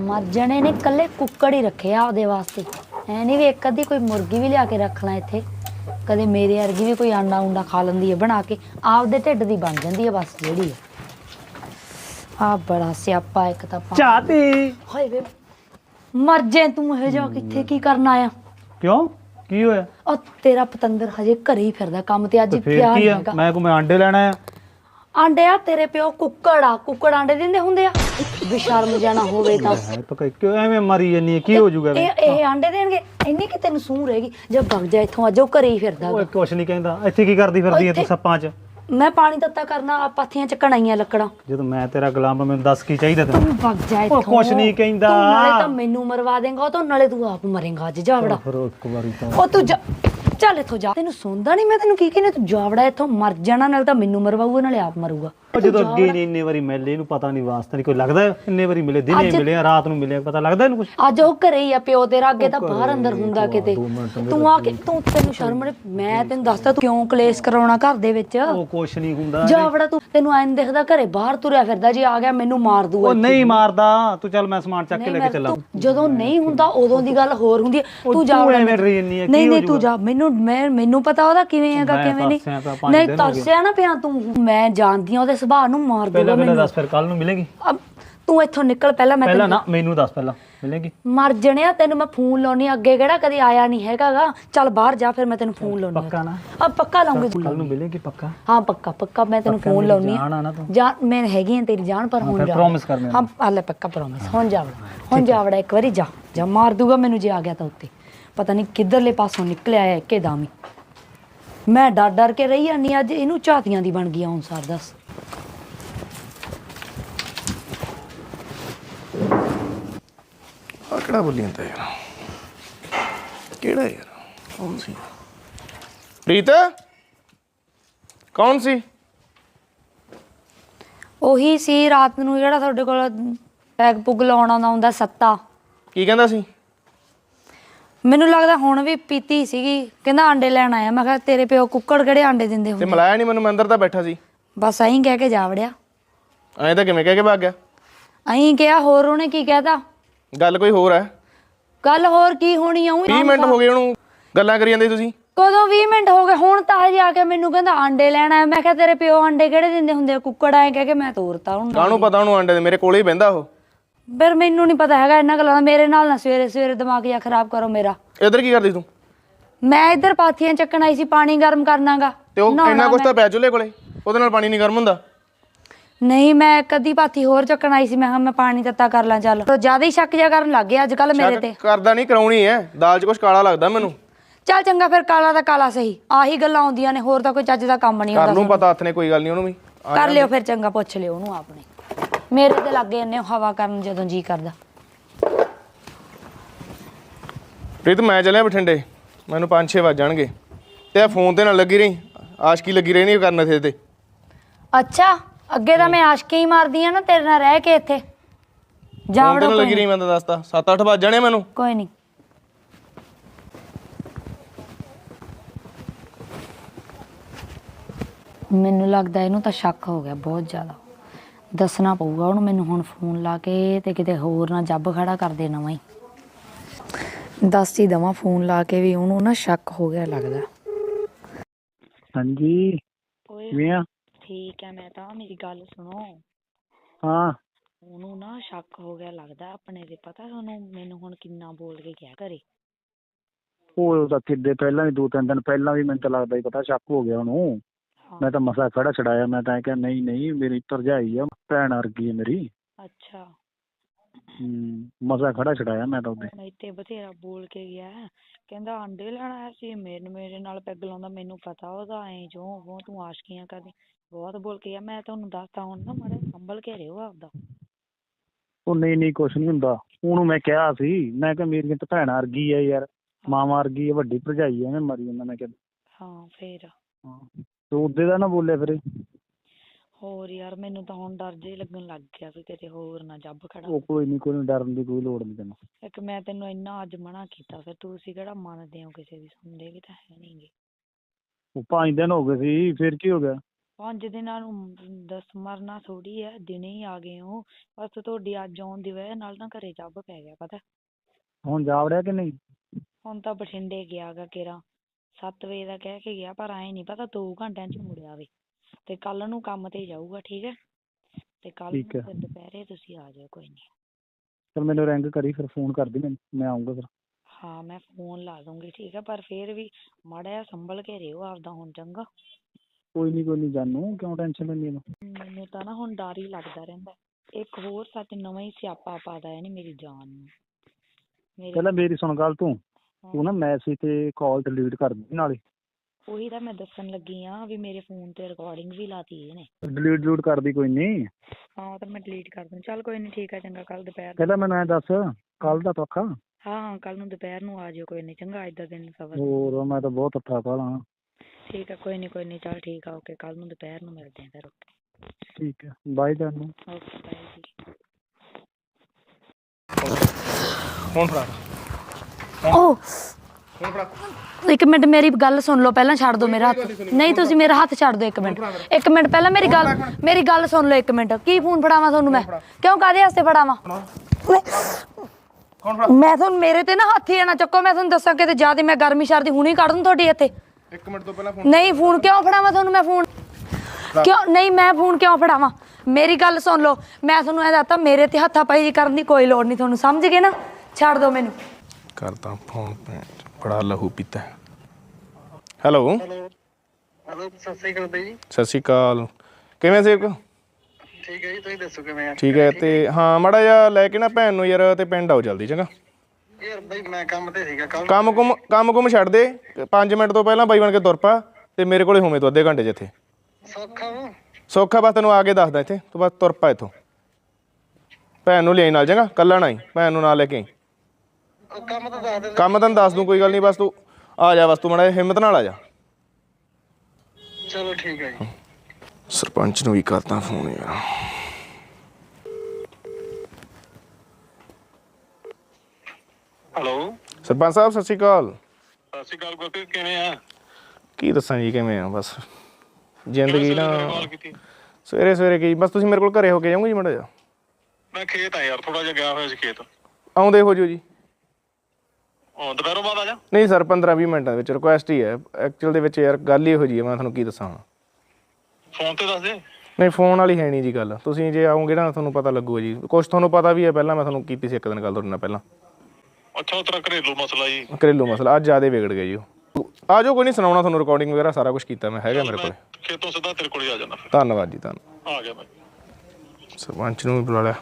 ਮਰ ਜਾਣੇ ਨੇ ਕੱਲੇ ਕੁੱਕੜ ਹੀ ਰੱਖਿਆ ਉਹਦੇ ਵਾਸਤੇ। ਐ ਨਹੀਂ ਵੀ ਇੱਕ ਅੱਧੀ ਕੋਈ ਮੁਰਗੀ ਵੀ ਲਿਆ ਕੇ ਰੱਖ ਲਾਂ ਇੱਥੇ। ਕਦੇ ਮੇਰੇ ਵਰਗੀ ਵੀ ਕੋਈ ਆਂਡਾ ਉਂਡਾ ਖਾ ਲੈਂਦੀ ਹੈ ਬਣਾ ਕੇ ਆਪਦੇ ਢਿੱਡ ਦੀ ਬਣ ਜਾਂਦੀ ਹੈ ਬਸ ਜਿਹੜੀ ਹੈ। ਆ ਬੜਾ ਸਿਆਪਾ ਇੱਕ ਤਾਂ ਪਾ। ਚਾਹਤੀ ਹਾਏ ਵੇ ਮਰ ਜੇ ਤੂੰ ਇਹ ਜਾ ਕਿੱਥੇ ਕੀ ਕਰਨ ਆਇਆ? ਕਿਉਂ? ਕੀ ਹੋਇਆ? ਉਹ ਤੇਰਾ ਪਤੰਦਰ ਹਜੇ ਘਰੇ ਹੀ ਫਿਰਦਾ ਕੰਮ ਤੇ ਅੱਜ ਤੇ ਫੇਰ ਪਿਆ ਕੀ ਆ? ਮੈਂ ਕੋ ਮੈਂ ਆਂਡੇ ਲੈਣਾ ਆ ਆਂਡੇ ਆ ਤੇਰੇ ਪਿਓ ਕੁੱਕੜ ਆ ਕੁੱਕੜ ਆਂਡੇ ਦਿੰਦੇ ਹੁੰਦੇ ਆ। ਬਿਸ਼ਰਮ ਜਾਣਾ ਹੋਵੇ ਤਾਂ। ਹੈ ਪਕਾ ਕਿਉਂ ਐਵੇਂ ਮਰੀ ਜੰਨੀ ਕੀ ਹੋ ਜਾਊਗਾ ਇਹ ਇਹ ਆਂਡੇ ਦੇਣਗੇ? ਇੰਨੀ ਕਿ ਤੈਨੂੰ ਸੂਹ ਰਹੇਗੀ? ਜਦ ਵਗ ਜਾ ਇੱਥੋਂ ਅੱਜ ਉਹ ਘਰੇ ਹੀ ਫਿਰਦਾ ਓਏ। ਕੁਛ ਨਹੀਂ ਕਹਿੰਦਾ। ਇੱਥੇ ਕੀ ਕਰਦੀ ਫਿਰਦੀ ਐ ਤੂੰ ਇੱਥੇ- ਸੱਪਾਂ 'ਚ? ਮੈਂ ਪਾਣੀ ਤੱਤਾ ਕਰਨਾ ਆ ਪਾਥੀਆਂ ਚ ਕਣਾਈਆਂ ਲੱਕੜਾਂ। ਜਦੋਂ ਮੈਂ ਤੇਰਾ ਗੁਲਾਮ ਆ, ਮੈਨੂੰ ਦੱਸ ਕੀ ਚਾਹੀਦਾ ਤੈਨੂੰ? ਤੂੰ ਵਗ ਜਾ ਇੱਥੋਂ ਕੁਛ ਨਹੀਂ ਕਹਿੰਦਾ। ਤੂੰ ਨਾਲੇ ਤਾਂ ਮੈਨੂੰ ਮਰਵਾ ਦੇਂਗਾ ਉਹ ਤਾਂ ਨਾਲੇ ਤੂੰ ਆਪ ਮਰੇਂਗਾ ਅੱਜ ਜਾਵੜਾ ਫਿਰ ਇੱਕ ਵਾਰੀ ਤਾਂ। ਉਹ ਤੂੰ ਜਾ ਚੱਲ ਇੱਥੋਂ ਜਾ। ਤੈਨੂੰ ਸੁਣਦਾ ਨਹੀਂ ਮੈਂ ਤੈਨੂੰ ਕੀ ਕਹਿੰਦਾ ਤੂੰ ਜਾਵੜਾ ਇੱਥੋਂ ਮਰ ਜਾਣਾ ਨਾਲੇ ਤਾਂ ਮੈਨੂੰ ਮਰਵਾਊਗਾ ਨਾਲੇ ਆਪ ਮਰੂਗਾ। ਉਹ ਜਦੋਂ ਅੱਗੇ ਨਹੀਂ ਇੰਨੇ ਵਾਰੀ ਮਿਲੇ ਇਹਨੂੰ ਪਤਾ ਨਹੀਂ ਵਾਸਤਾ ਨਹੀਂ ਕੋਈ ਲੱਗਦਾ? ਇੰਨੇ ਵਾਰੀ ਮਿਲੇ ਦਿਨੇ ਅੱਜ- ਮਿਲੇ ਰਾਤ ਨੂੰ ਮਿਲੇ ਪਤਾ ਲੱਗਦਾ ਇਹਨੂੰ ਕੁਛ? ਅੱਜ ਉਹ ਘਰੇ ਹੀ ਆ ਪਿਓ ਤੇਰਾ ਅੱਗੇ ਤਾਂ ਬਾਹਰ ਅੰਦਰ ਹੁੰਦਾ ਕਿਤੇ। ਤੂੰ ਆ ਕੇ ਤੂੰ ਤੈਨੂੰ ਸ਼ਰਮ ਨਹੀਂ ਮੈਂ ਤੈਨੂੰ ਦੱਸਦਾ ਤੂੰ ਕਿਉਂ ਕਲੇਸ਼ ਕਰਾਉਣਾ ਘਰ ਦੇ ਵਿੱਚ? ਉਹ ਕੁਛ ਨਹੀਂ ਹੁੰਦਾ ਜਾਵੜਾ ਤੂੰ। ਤੈਨੂੰ ਐਂ ਦਿਖਦਾ ਘਰੇ ਬਾਹਰ ਤੁਰਿਆ ਫਿਰਦਾ ਜੇ ਆ ਗਿਆ ਮੈਨੂੰ ਮਾਰ ਦੂਗਾ ਉਹ ਨਹੀਂ ਮਾਰਦਾ। ਤੂੰ ਚੱਲ ਮੈਂ ਸਮਾਨ ਚੱਕ ਕੇ ਲੈ ਕੇ ਚੱਲਾਂ। ਤੂੰ ਜਦੋਂ ਨਹੀਂ ਹੁੰਦਾ ਉਦੋਂ ਦੀ ਗੱਲ ਹੋਰ ਹੁੰਦੀ ਹੈ। ਤੂੰ ਜਾ ਤੂੰ ਵੜਾ ਐਵੇਂ ਡਰੀ ਜੰਨੀ ਹੈ, ਕੀ ਨਹੀਂ ਨਹੀਂ ਤੂੰ ਜਾ। ਮੈਨੂੰ ਮੈਂ ਮੈਨੂੰ ਪਤਾ ਉਹਦਾ ਕਿਵੇਂ ਹੈਗਾ ਮੈਂ ਕਿਵੇਂ ਨਹੀਂ। ਤਰਸਿਆ ਪੰਜ ਨਹੀਂ ਦਿਨ ਹੋ ਗਏ। ਤਰਸਿਆ ਨਾ ਪਿਆ ਤੂੰ। ਮੈਂ ਜਾਣਦੀ ਆ ਉਹਦੇ ਸੁਭਾਅ ਨੂੰ ਮਾਰ ਦੂਗਾ ਪਹਿਲਾਂ ਪਹਿਲਾਂ ਮੈਨੂੰ। ਦੱਸ ਫਿਰ ਕੱਲ ਨੂੰ ਮਿਲੇਗੀ? ਅਬ ਤੂੰ ਇੱਥੋਂ ਨਿਕਲ ਪਹਿਲਾਂ ਮੈਂ ਪਹਿਲਾਂ ਤੈਨੂੰ ਨਾ ਮੈਨੂੰ ਦੱਸ ਪਹਿਲਾਂ ਮਿਲੇਗੀ? ਮਰ ਜਣਿਆ ਤੈਨੂੰ ਮੈਂ ਫੋਨ ਲਾਉਣੀ ਆ, ਅੱਗੇ ਕਿਹੜਾ ਕਦੀ ਆਇਆ ਨਹੀਂ ਹੈਗਾਗਾ। ਚੱਲ ਬਾਹਰ ਜਾ ਫਿਰ ਮੈਂ ਤੈਨੂੰ ਫੋਨ ਲਾਉਣੀ ਪੱਕਾ ਨਾ? ਆ ਪੱਕਾ ਲਾਉਂਗੀ। ਕੱਲ ਨੂੰ ਮਿਲੇਗੀ ਪੱਕਾ? ਹਾਂ ਪੱਕਾ ਪੱਕਾ ਮੈਂ ਤੈਨੂੰ ਫੋਨ ਲਾਉਣੀ ਜਾਣ ਆ ਨਾ ਤੂੰ। ਜਾਨ ਮੈਂ ਹੈਗੀ ਆ ਤੇਰੀ ਜਾਨ ਪਰ ਹੁਣ ਫਿਰ ਜਾ। promise ਕਰ ਮੈਨੂੰ। ਹਾਂ ਹਾਲੇ ਪੱਕਾ ਪ੍ਰੋਮਿਸ ਹੁਣ ਜਾਵੜਾ ਹੁਣ ਜਾਵੜਾ ਇੱਕ ਵਾਰੀ ਜਾ। ਜਾ ਮਾਰ ਦੂਗਾ ਮੈਨੂੰ ਜੇ ਆ ਗਿਆ ਤਾਂ ਉੱਤੇ। ਪਤਾ ਨਹੀਂ ਕਿੱਧਰਲੇ ਪਾਸੋਂ ਨਿਕਲਿਆ ਹੈ ਕਿ ਦਾਮੀ ਮੈਂ ਡਰ ਡਰ ਕੇ ਰਹੀ ਨਹੀਂ ਅੱਜ ਇਹਨੂੰ ਝਾਤੀਆਂ ਦੀ ਬਣ ਗਈ ਹੁਣ ਸਾਰ ਦੱਸ। ਆ ਕਿਹੜਾ ਬੋਲੀ ਜਾਂਦਾ ਯਾਰ ਕਿਹੜਾ ਯਾਰ? ਕੌਣ ਸੀ? ਪ੍ਰੀਤ? ਕੌਣ ਸੀ? ਉਹੀ ਸੀ ਰਾਤ ਨੂੰ ਜਿਹੜਾ ਤੁਹਾਡੇ ਕੋਲ ਪੈਗ ਪੁਗ ਲਾਉਣ ਆਉਂਦਾ ਹੁੰਦਾ ਸੱਤਾ। ਕੀ ਕਹਿੰਦਾ ਸੀ? ਮੈਨੂੰ ਲੱਗਦਾ ਹੁਣ ਵੀ ਪੀਤੀ ਸੀਗੀ। ਕਹਿੰਦਾ ਆਂਡੇ ਲੈਣ ਆਇਆ। ਮੈਂ ਕਿਹਾ ਤੇਰੇ ਪਿਓ ਕੁੱਕੜ ਕਿਹੜੇ ਆਂਡੇ ਦਿੰਦੇ ਤੇ ਹੁੰਦੇ? ਮਲਾਇਆ ਨਹੀਂ ਮੈਨੂੰ ਮੈਂ ਅੰਦਰ ਤਾਂ ਬੈਠਾ ਸੀ। ਬਸ ਐਂ ਕਹਿ ਕੇ ਜਾ ਵੜਿਆ। ਐਂ ਤਾਂ ਕਿਵੇਂ ਕਹਿ ਕੇ ਭੱਗ ਗਿਆ? ਐਂ ਕਿਹਾ ਹੋਰ ਉਹਨੇ ਕੀ ਕਹਿਤਾ? ਗੱਲ ਕੋਈ ਹੋਰ ਹੈ? ਗੱਲ ਹੋਰ ਕੀ ਹੋਣੀ ਆ? ਊਂ 20 ਮਿੰਟ ਹੋ ਗਏ ਉਹਨੂੰ ਗੱਲਾਂ ਕਰੀ ਜਾਂਦੇ ਤੁਸੀਂ। ਕਦੋਂ 20 ਮਿੰਟ ਹੋ ਗਏ? ਹੁਣ ਤਾਂ ਹਜੇ ਆ ਕੇ ਮੈਨੂੰ ਕਹਿੰਦਾ ਆਂਡੇ ਲੈਣਾ ਹੈ ਮੈਂ ਕਿਹਾ ਤੇਰੇ ਪਿਓ ਆਂਡੇ ਕਿਹੜੇ ਦਿੰਦੇ ਹੁੰਦੇ ਆ? ਕੁੱਕੜ ਐਂ ਕਹਿ ਕੇ ਮੈਂ ਤੋਰਤਾ ਹੁਣ ਕਾਹਨੂੰ ਪਤਾ ਉਹਨੂੰ ਆਂਡੇ ਦੇ? ਮੇਰੇ ਕੋਲੇ ਹੀ ਬਹਿੰਦਾ ਉਹ। ਫਿਰ ਮੈਨੂੰ ਨਹੀਂ ਪਤਾ ਹੈਗਾ ਇਹਨਾਂ ਗੱਲਾਂ ਦਾ। ਮੇਰੇ ਨਾਲ ਨਾ ਸਵੇਰੇ ਸਵੇਰੇ ਦਿਮਾਗ ਜਿਹਾ ਖਰਾਬ ਕਰੋ ਮੇਰਾ। ਇੱਧਰ ਕੀ ਕਰਦੀ ਤੂੰ? ਮੈਂ ਇੱਧਰ ਪਾਥੀਆਂ ਚੱਕਣ ਆਈ ਸੀ ਪਾਣੀ ਗਰਮ ਕਰਨਾਗਾ। ਤੇ ਉਹ ਇੰਨਾ ਕੁਛ ਤਾਂ ਪੈ ਚੁੱਲੇ ਕੋਲੇ ਉਹਦੇ ਨਾਲ ਪਾਣੀ ਨਹੀਂ ਗਰਮ ਹੁੰਦਾ? ਨਹੀਂ ਮੈਂ ਕਦੀ ਪਾਥੀ ਹੋਰ ਚੱਕਣ ਆਈ ਸੀ ਮੈਂ ਕਿਹਾ ਮੈਂ ਪਾਣੀ ਤੱਤਾ ਕਰ ਲਾਂ ਚੱਲ। ਤੋ ਜ਼ਿਆਦਾ ਹੀ ਸ਼ੱਕ ਜਿਹਾ ਕਰਨ ਲੱਗ ਗਿਆ ਅੱਜ ਕੱਲ ਮੇਰੇ ਤੇ। ਕਰਦਾ ਨਹੀਂ ਕਰਾਉਣੀ ਹੈ ਦਾਲ 'ਚ ਕੁਛ ਕਾਲਾ ਲੱਗਦਾ ਮੈਨੂੰ। ਚੱਲ ਚੰਗਾ ਫਿਰ ਕਾਲਾ ਦਾ ਕਾਲਾ ਸਹੀ। ਆਹੀ ਗੱਲਾਂ ਆਉਂਦੀਆਂ ਨੇ ਹੋਰ ਤਾਂ ਕੋਈ ਚੱਜ ਦਾ ਕੰਮ ਨਹੀਂ ਕਰ ਹੁੰਦਾ ਨੂੰ ਪਤਾ ਹੱਥ ਨੇ ਕੋਈ ਗੱਲ ਨਹੀਂ ਉਹਨੂੰ ਵੀ। ਕਰ ਲਿਓ ਫਿਰ ਚੰਗਾ ਪੁੱਛ ਲਿਓ ਉਹਨੂੰ ਆਪਣੇ। ਮੇਰੇ ਤੇ ਲੱਗੇ ਇੰਨੇ ਹਵਾ ਕਰਨ ਜਦੋਂ ਜੀ ਕਰਦਾ। ਪ੍ਰੀਤ ਮੈਂ ਚੱਲਿਆ ਬਠਿੰਡੇ। ਮੈਨੂੰ 5-6 ਵੱਜ ਜਾਣਗੇ। ਤੇ ਫੋਨ ਤੇ ਨਾ ਲੱਗੀ ਰਹੀ। ਆਸ਼ਕੀ ਲੱਗੀ ਰਹਿਣੀ ਕਰਨ ਥੇ ਤੇ। ਅੱਛਾ ਅੱਗੇ ਤਾਂ ਮੈਂ ਆਸ਼ਕੀ ਹੀ ਮਾਰਦੀ ਆ ਨਾ ਤੇਰੇ ਨਾਲ ਰਹਿ ਕੇ ਇੱਥੇ। ਫੋਨ ਤੇ ਜਾਵੜੋ ਲੱਗੀ ਰਹੀ ਮੈਂ ਤਾਂ ਦੱਸਤਾ। 7-8 ਵੱਜ ਜਾਣੇ ਮੈਨੂੰ। ਕੋਈ ਨਹੀਂ ਮੈਨੂੰ ਲੱਗਦਾ ਇਹਨੂੰ ਤਾਂ ਸ਼ੱਕ ਹੋ ਗਿਆ ਬਹੁਤ ਜ਼ਿਆਦਾ। ਦੱਸਣਾ ਪਊਗਾ ਉਹਨੂੰ ਮੈਨੂੰ ਹੁਣ ਫੋਨ ਲਾ ਕੇ ਤੇ ਕਿਤੇ ਹੋਰ ਨਾ ਜੱਬ ਖੜਾ ਕਰ ਦੇ ਨਵਾਂ ਹੀ। ਦੱਸ ਹੀ ਦਵਾਂ ਫੋਨ ਲਾ ਕੇ ਵੀ ਉਹਨੂੰ ਨਾ ਸ਼ੱਕ ਹੋ ਗਿਆ ਲੱਗਦਾ। ਹਾਂਜੀ ਓਏ ਕਿਵੇਂ ਆ? ਠੀਕ ਹੈ ਮੈਂ ਤਾਂ ਮੇਰੀ ਗੱਲ ਸੁਣੋ। ਹਾਂ। ਉਹਨੂੰ ਨਾ ਸ਼ੱਕ ਹੋ ਗਿਆ ਲੱਗਦਾ ਆਪਣੇ ਤੇ ਪਤਾ ਤੁਹਾਨੂੰ ਮੈਨੂੰ ਹੁਣ ਕਿੰਨਾ ਬੋਲ ਕੇ ਗਿਆ ਘਰੇ। ਉਹ ਤਾਂ ਕਿੱਦੇ ਪਹਿਲਾਂ ਵੀ ਦੋ ਤਿੰਨ ਦਿਨ ਪਹਿਲਾਂ ਵੀ ਮੈਨੂੰ ਤਾਂ ਲੱਗਦਾ ਹੀ ਪਤਾ ਸ਼ੱਕ ਹੋ ਗਿਆ ਉਹਨੂੰ। ਮੈਂ ਤਾਂ ਮਸਾ ਖੜਾ ਛਡਾਇਆ ਮੈਂ ਤਾਂ ਕਿਹਾ ਨਹੀਂ ਨਹੀਂ ਮੇਰੀ ਭਰਜਾਈ ਆ ਭੈਣ ਵਰਗੀ ਹੈ ਮੇਰੀ। ਅੱਛਾ। ਹੂੰ ਮਸਾ ਖੜਾ ਛਡਾਇਆ ਮੈਂ ਤਾਂ ਉਹਦੇ। ਹੁਣ ਇੱਥੇ ਬਥੇਰਾ ਬੋਲ ਕੇ ਗਿਆ। ਹੈ। ਕਹਿੰਦਾ ਆਂਡੇ ਲੈਣ ਆਇਆ ਸੀ ਮੇਰੇ ਮੇਰੇ ਨਾਲ ਪੈਗ ਲਾਉਂਦਾ ਮੈਨੂੰ ਪਤਾ ਉਹਦਾ ਐਂ ਜੋ ਉਹ ਤੂੰ ਆਸ਼ਕੀਆਂ ਕਰਦੀ। ਬਹੁਤ ਬੋਲ ਕੇ ਗਿਆ ਮੈਂ ਤੁਹਾਨੂੰ ਦੱਸਤਾ ਹੁਣ ਨਾ ਮਾੜਾ ਜਿਹਾ ਸੰਭਲ ਕੇ ਰਿਓ ਆਪਦਾ। ਉਹ ਨਹੀਂ ਨਹੀਂ ਕੁਛ ਨਹੀਂ ਹੁੰਦਾ। ਉਹਨੂੰ ਮੈਂ ਕਿਹਾ ਸੀ ਮੈਂ ਕਿਹਾ ਮੇਰੀ ਤਾਂ ਭੈਣ ਵਰਗੀ ਆ ਯਾਰ ਮਾਂ ਵਰਗੀ ਆ ਵੱਡੀ ਭਰਜਾਈ ਆ ਮੈਂ ਮਰੀ ਜਾਂਦਾ ਮੈਂ ਕਿਹਾ। ਹਾਂ ਫੇਰ। ਹਾਂ। ਤੇ ਉਹਦੇ ਦਾ ਨਾ ਬੋਲੇ ਫਿਰ। ਹੋਰ ਯਾਰ ਮੈਨੂੰ ਤਾਂ ਹੁਣ ਡਰ ਹੀ ਲੱਗਣ ਲੱਗ ਗਿਆ ਵੀ ਕਿਤੇ ਹੋਰ ਨਾ ਜੱਬ ਖੜਾ। ਉਹ ਕੋਈ ਨਹੀਂ ਕੋਈ ਨੀ, ਡਰਨ ਦੀ ਕੋਈ ਲੋੜ ਨਹੀਂ ਤੈਨੂੰ। ਇੱਕ ਮੈਂ ਤੈਨੂੰ ਇੰਨਾ ਅੱਜ ਮਨਾ ਕੀਤਾ ਫਿਰ ਤੁਸੀਂ ਕਿਹੜਾ ਮੰਨਦੇ ਹੋ ਕਿਸੇ ਦੀ? ਸੁਣਦੇ ਵੀ ਤਾਂ ਹੈ ਨਹੀਂਗੇ ਉਹ ਪੰਜ ਦਿਨ ਹੋ ਗਏ ਸੀ ਫਿਰ ਕੀ ਹੋ ਗਿਆ? ਪੰਜ ਦਿਨਾਂ ਨੂੰ ਦਸ ਮਰਨਾ ਥੋੜੀ ਹੈ ਦਿਨੇ ਹੀ ਆ ਗਏ ਹੋ। ਬਸ ਤੁਹਾਡੀ ਅੱਜ ਆਉਣ ਦੀ ਵਜ੍ਹਾ ਨਾਲ ਨਾ ਘਰੇ ਜੱਬ ਪੈ ਗਿਆ ਪਤਾ। ਹੁਣ ਜਾ ਵੜਿਆ ਕਿ ਨਹੀਂ? ਹੁਣ ਤਾਂ ਬਠਿੰਡੇ ਗਿਆ ਗਾ ਕੇਰਾ 7 ਵਜੇ ਦਾ ਕਹਿ ਕੇ ਗਿਆ ਪਰ ਐ ਨਹੀਂ ਪਤਾ 2 ਘੰਟਿਆਂ ਚ ਮੁੜ ਆਵੇ ਤੇ ਕੱਲ ਨੂੰ ਕੰਮ ਤੇ ਜਾਊਗਾ ਠੀਕ ਹੈ? ਤੇ ਕੱਲ ਠੀਕ ਨੂੰ ਹੈ। ਫਿਰ ਦੁਪਹਿਰੇ ਤੁਸੀਂ ਆ ਜਾਓ ਕੋਈ ਨਹੀਂ ਚਲ ਮੈਨੂੰ ਰਿੰਗ ਕਰੀ ਫਿਰ ਫੋਨ ਕਰਦੀ ਮੈਨੂੰ ਮੈਂ ਆਉਂਗਾ ਫਿਰ। ਹਾਂ ਮੈਂ ਫੋਨ ਲਾ ਦੂੰਗੀ ਠੀਕ ਹੈ? ਪਰ ਫਿਰ ਵੀ ਮਾੜਾ ਜਿਹਾ ਸੰਭਲ ਕੇ ਰਿਓ ਆਪਦਾ ਹੁਣ ਚੰਗਾ? ਕੋਈ ਨਹੀਂ ਕੋਈ ਨਹੀਂ ਜਾਨੂ ਕਿਉਂ ਟੈਨਸ਼ਨ ਲੈਂਦੀ ਹੈ ਮੈਨੂੰ ਤਾਂ ਨਾ ਹੁਣ ਡਰ ਹੀ ਲੱਗਦਾ ਰਹਿੰਦਾ। ਇੱਕ ਹੋਰ ਸੱਚ ਨਵਾਂ ਹੀ ਸਿਆਪਾ ਪਾਦਾ ਹੈ ਨੀ ਮੇਰੀ ਜਾਨ ਨੂੰ। ਮੇਰੀ ਪਹਿਲਾਂ ਮੇਰੀ ਸੁਣ ਗੱਲ ਤੂੰ। ਤੂੰ ਨਾ ਮੈਸੇਜ ਤੇ ਕਾਲ ਡਿਲੀਟ ਕਰ ਦੇ ਨਾਲੇ। ਉਹੀ ਤਾਂ ਮੈਂ ਦੱਸਣ ਲੱਗੀ ਆ ਵੀ ਮੇਰੇ ਫੋਨ ਤੇ ਰਿਕਾਰਡਿੰਗ ਵੀ ਲਾਤੀ ਇਹਨੇ। ਡਿਲੀਟ ਡਿਲੀਟ ਕਰਦੀ ਕੋਈ ਨਹੀਂ ਹਾਂ ਉਹ ਤਾਂ ਮੈਂ ਡਿਲੀਟ ਕਰ ਦੂੰ। ਚੱਲ ਕੋਈ ਨਹੀਂ ਠੀਕ ਆ ਚੰਗਾ ਕੱਲ ਦੁਪਹਿਰ ਪਹਿਲਾਂ ਮੈਨੂੰ ਐ ਦੱਸ ਕੱਲ ਦਾ ਪੱਖਾ ਹਾਂ ਹਾਂ ਕੱਲ ਨੂੰ ਦੁਪਹਿਰ ਨੂੰ ਆ ਜਿਓ ਕੋਈ ਨਹੀਂ ਚੰਗਾ ਅੱਜ ਦਾ ਦਿਨ ਸਬਰ। ਹੋਰ ਮੈਂ ਤਾਂ ਬਹੁਤ ਅੱਥਾ ਕਾਲਾਂ ਠੀਕ ਆ ਕੋਈ ਨਹੀਂ ਕੋਈ ਨਹੀਂ ਚੱਲ ਠੀਕ ਆ ਓਕੇ ਕੱਲ ਨੂੰ ਦੁਪਹਿਰ ਨੂੰ ਮਿਲਦੇ ਆ ਫਿਰ ਓਕੇ ਠੀਕ ਹੈ ਬਾਏ ਜਾਨੂ ਓਕੇ ਬਾਏ ਜੀ। ਫੋਨ ਫੜਾ। ਓ ਫੋਨ ਫੜਾ ਇੱਕ ਮਿੰਟ ਮੇਰੀ ਗੱਲ ਸੁਣ ਲਓ ਪਹਿਲਾਂ ਛੱਡ ਦਿਓ ਮੇਰਾ ਹੱਥ। ਨਹੀਂ ਤੁਸੀਂ ਮੇਰਾ ਹੱਥ ਛੱਡ ਦਿਓ ਇੱਕ ਮਿੰਟ। ਇੱਕ ਮਿੰਟ ਪਹਿਲਾਂ ਮੇਰੀ ਗੱਲ ਮੇਰੀ ਗੱਲ ਸੁਣ ਲਓ ਇੱਕ ਮਿੰਟ। ਕੀ ਫੋਨ ਫੜਾਵਾਂ ਤੁਹਾਨੂੰ ਮੈਂ? ਕਿਉਂ ਕਾਦੇ ਵਾਸਤੇ ਫੜਾਵਾਂ? ਫੜਾ? ਮੈਂ ਤੁਹਾਨੂੰ ਮੇਰੇ ਤੇ ਨਾ ਹੱਥ ਹੀ ਨਾ ਚੱਕੋ ਮੈਂ ਤੁਹਾਨੂੰ ਦੱਸਾਂ ਕਿਤੇ ਜ਼ਿਆਦਾ ਮੈਂ ਗਰਮੀ ਸ਼ਰਦੀ ਹੁਣੀ ਕੱਢ ਦੂੰ ਤੁਹਾਡੀ ਇੱਥੇ। ਇੱਕ ਮਿੰਟ ਤੋਂ ਪਹਿਲਾਂ ਫੋਨ ਨਹੀਂ ਫੋਨ ਕਿਉਂ ਫੜਾਵਾਂ ਤੁਹਾਨੂੰ ਮੈਂ ਫੋਨ? ਕਿਉਂ ਨਹੀਂ ਮੈਂ ਫੋਨ ਕਿਉਂ ਫੜਾਵਾਂ? ਮੇਰੀ ਗੱਲ ਸੁਣ ਲਓ। ਮੈਂ ਤੁਹਾਨੂੰ ਇਹ ਦੱਸਤਾ ਮੇਰੇ ਤੇ ਹੱਥਾਂ ਪਾਈ ਕਰਨ ਦੀ ਕੋਈ ਲੋੜ ਨਹੀਂ। ਤੁਹਾਨੂੰ ਸਮਝ ਗਏ ਨਾ? ਛੱਡ ਦਿਓ ਮੈਨੂੰ। ਕਰਦਾ ਫੋਨ ਬੜਾ ਲਹੂ ਪੀਤਾ ਹੈਲੋ ਹਲੋ ਸਤਿ ਸ੍ਰੀ ਅਕਾਲ ਬਾਈ ਜੀ। ਸਤਿ ਸ਼੍ਰੀ ਅਕਾਲ। ਕਿਵੇਂ ਸੇਵਕ? ਠੀਕ ਹੈ ਜੀ ਤੁਸੀਂ ਦੱਸੋ ਕਿਵੇਂ ਆ? ਠੀਕ ਹੈ ਤੇ ਹਾਂ ਮੜਾ ਜਿਹਾ ਲੈ ਕੇ ਨਾ ਭੈਣ ਨੂੰ ਯਾਰ ਤੇ ਪਿੰਡ ਆਓ ਜਲਦੀ ਚੰਗਾ। ਯਾਰ ਬਾਈ ਮੈਂ ਕੰਮ ਤੇ ਸੀਗਾ ਕੱਲ ਕੰਮ ਕੁਮ ਕੰਮ ਕੁਮ ਛੱਡ ਦੇ। 5 ਮਿੰਟ ਤੋਂ ਪਹਿਲਾਂ ਬਾਈ ਬਣ ਕੇ ਤੁਰ ਪਾ ਤੇ ਮੇਰੇ ਕੋਲੇ ਹੋਵੇਂ ਤੂੰ ਅੱਧੇ ਘੰਟੇ ਜਿੱਥੇ ਸੌਖਾ ਵਾ। ਸੌਖਾ ਬਸ ਤੈਨੂੰ ਆ ਕੇ ਦੱਸਦਾ ਇੱਥੇ ਤੂੰ ਬਸ ਤੁਰ ਪਾ ਇੱਥੋਂ। ਭੈਣ ਨੂੰ ਲਿਆਈ ਨਾਲ ਚੰਗਾ ਕੱਲਾ ਨਾ ਆਈ ਭੈਣ ਨੂੰ ਨਾਲ ਲੈ ਕੇ ਆਈ। ਕੰਮ ਤਾਂ ਦੱਸ ਦੇ ਕੰਮ ਤੈਨੂੰ ਦੱਸ ਦੂੰ ਕੋਈ ਗੱਲ ਨਹੀਂ ਬਸ ਤੂੰ ਆ ਜਾ ਬਸ ਤੂੰ ਮੜਾ ਹਿੰਮਤ ਨਾਲ ਆ ਜਾ। ਚਲੋ ਠੀਕ ਹੈ ਜੀ। ਸਰਪੰਚ ਨੂੰ ਵੀ ਕਰਦਾ ਫੋਨ ਯਾਰ। ਹਲੋ। ਸਰਪੰਚ ਸਾਹਿਬ ਸਤਿ ਸ਼੍ਰੀ ਅਕਾਲ। ਸਤਿ ਸ੍ਰੀ ਅਕਾਲ ਗੁਰਪ੍ਰੀਤ ਕਿਵੇਂ ਆ? ਕੀ ਦੱਸਾਂ ਜੀ ਕਿਵੇਂ ਆ ਬਸ। ਜ਼ਿੰਦਗੀ ਨਾ ਕਾਲ ਕੀਤੀ? ਸਵੇਰੇ ਸਵੇਰੇ ਕੀ ਬਸ ਤੁਸੀਂ ਮੇਰੇ ਕੋਲ ਘਰੇ ਹੋ ਕੇ ਜਾਓਗੇ ਜੀ ਮੜਾ ਜਾ ਮੈਂ ਖੇਤ ਆ ਯਾਰ ਥੋੜਾ ਜਿਹਾ ਗਿਆ ਹੋਇਆ ਸੀ ਖੇਤ। ਆਉਂਦੇ ਹੋ ਜਿਓ ਜੀ। ਉਹ ਦੁਪਹਿਰੋਂ ਬਾਅਦ ਆ ਜਾ। ਨਹੀਂ ਸਰ 15 20 ਮਿੰਟਾਂ ਦੇ ਵਿੱਚ ਰਿਕੁਐਸਟ ਹੀ ਹੈ। ਐਕਚੁਅਲ ਦੇ ਵਿੱਚ ਯਾਰ ਗੱਲ ਹੀ ਇਹੋ ਜੀ ਹੈ ਮੈਂ ਤੁਹਾਨੂੰ ਕੀ ਦੱਸਾਂ ਹੁਣ। ਫੋਨ ਤੇ ਦੱਸ ਦੇ। ਨਹੀਂ ਫੋਨ ਵਾਲੀ ਹੈ ਨਹੀਂ ਜੀ ਗੱਲ। ਤੁਸੀਂ ਜੇ ਆਓਗੇ ਨਾ ਤੁਹਾਨੂੰ ਪਤਾ ਲੱਗੂਗਾ ਜੀ। ਕੁਝ ਤੁਹਾਨੂੰ ਪਤਾ ਵੀ ਹੈ ਪਹਿਲਾਂ ਮੈਂ ਤੁਹਾਨੂੰ ਕੀਤੀ ਸੀ ਇੱਕ ਦਿਨ ਗੱਲ ਤੁਹਾਡੇ ਨਾਲ ਪਹਿਲਾਂ। ਅੱਛਾ ਉਹ ਤੇਰਾ ਘਰੇਲੂ ਮਸਲਾ ਜੀ। ਘਰੇਲੂ ਮਸਲਾ ਅੱਜ ਜ਼ਿਆਦਾ ਵਿਗੜ ਗਿਆ ਜੀ ਉਹ। ਆ ਜਾਓ ਕੋਈ ਨਹੀਂ ਸੁਣਾਉਣਾ ਤੁਹਾਨੂੰ ਰਿਕਾਰਡਿੰਗ ਵਗੈਰਾ ਸਾਰਾ ਕੁਝ ਕੀਤਾ ਮੈਂ ਹੈਗਾ ਮੇਰੇ ਕੋਲ। ਖੇਤੋਂ ਸਿੱਧਾ ਤੇਰੇ ਕੋਲ ਹੀ ਆ ਜਾਣਾ ਫਿਰ। ਧੰਨਵਾਦ ਜੀ ਤੁਹਾਨੂੰ ਆ ਗਿਆ ਮੈਂ। ਸਰਪੰਚ ਨੂੰ ਵੀ ਬੁਲਾ ਲਿਆ।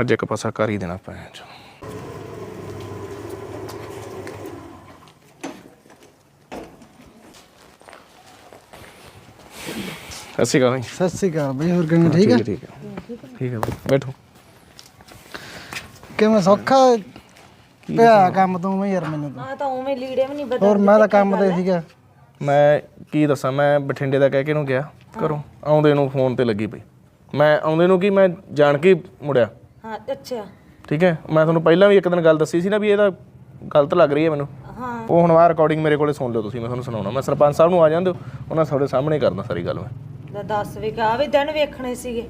ਅੱਜ ਇੱਕ ਪਾਸਾ ਕਰ ਹੀ ਦੇਣਾ ਪੈਣਾ ਚ ਸਤਿ ਸ਼੍ਰੀ ਅਕਾਲ ਜੀ। ਸਤਿ ਸ੍ਰੀ ਅਕਾਲ ਬਈ ਹੋਰ ਕਿਵੇਂ ਠੀਕ ਹੈ ਠੀਕ ਹੈ। ਠੀਕ ਹੈ ਬਾਈ, ਬੈਠੋ। ਕਿਵੇਂ ਸੌਖਾ ਪਿਆ ਕੰਮ ਤੋਂ ਮੈਂ ਯਾਰ ਮੈਨੂੰ ਤਾਂ? ਤਾਂ ਉਵੇਂ ਲੀੜੇ ਵੀ ਨਹੀਂ ਹੋਰ ਮੈਂ ਤਾਂ ਕੰਮ ਤੇ ਸੀਗਾ। ਮੈਂ ਕੀ ਦੱਸਾਂ ਮੈਂ ਬਠਿੰਡੇ ਦਾ ਕਹਿ ਕੇ ਨੂੰ ਗਿਆ ਘਰੋਂ। ਆਉਂਦੇ ਨੂੰ ਫੋਨ ਤੇ ਲੱਗੀ ਪਈ। ਮੈਂ ਆਉਂਦੇ ਨੂੰ ਕੀ ਮੈਂ ਜਾਣ ਕੇ ਹੀ ਮੁੜਿਆ। ਹਾਂ ਅੱਛਾ। ਠੀਕ ਹੈ ਮੈਂ ਤੁਹਾਨੂੰ ਪਹਿਲਾਂ ਵੀ ਇੱਕ ਦਿਨ ਗੱਲ ਦੱਸੀ ਸੀ ਨਾ ਵੀ ਇਹਦਾ ਗਲਤ ਲੱਗ ਰਹੀ ਹੈ ਮੈਨੂੰ। ਹਾਂ। ਉਹ ਹੁਣ ਆਹ ਰਿਕਾਰਡਿੰਗ ਮੇਰੇ ਕੋਲੇ ਸੁਣ ਲਿਓ ਤੁਸੀਂ ਮੈਂ ਤੁਹਾਨੂੰ ਸੁਣਾਉਣਾ। ਮੈਂ ਸਰਪੰਚ ਸਾਹਿਬ ਨੂੰ ਆ ਜਾਂਦੇ ਉਹਨਾਂ ਤੁਹਾਡੇ ਸਾਹਮਣੇ ਕਰਦਾ ਸਾਰੀ ਗੱਲ ਮੈਂ। ਲੈ ਦੱਸ ਵੀ ਕਾ ਵੀ ਦਿਨ ਵੇਖਣੇ ਸੀਗੇ।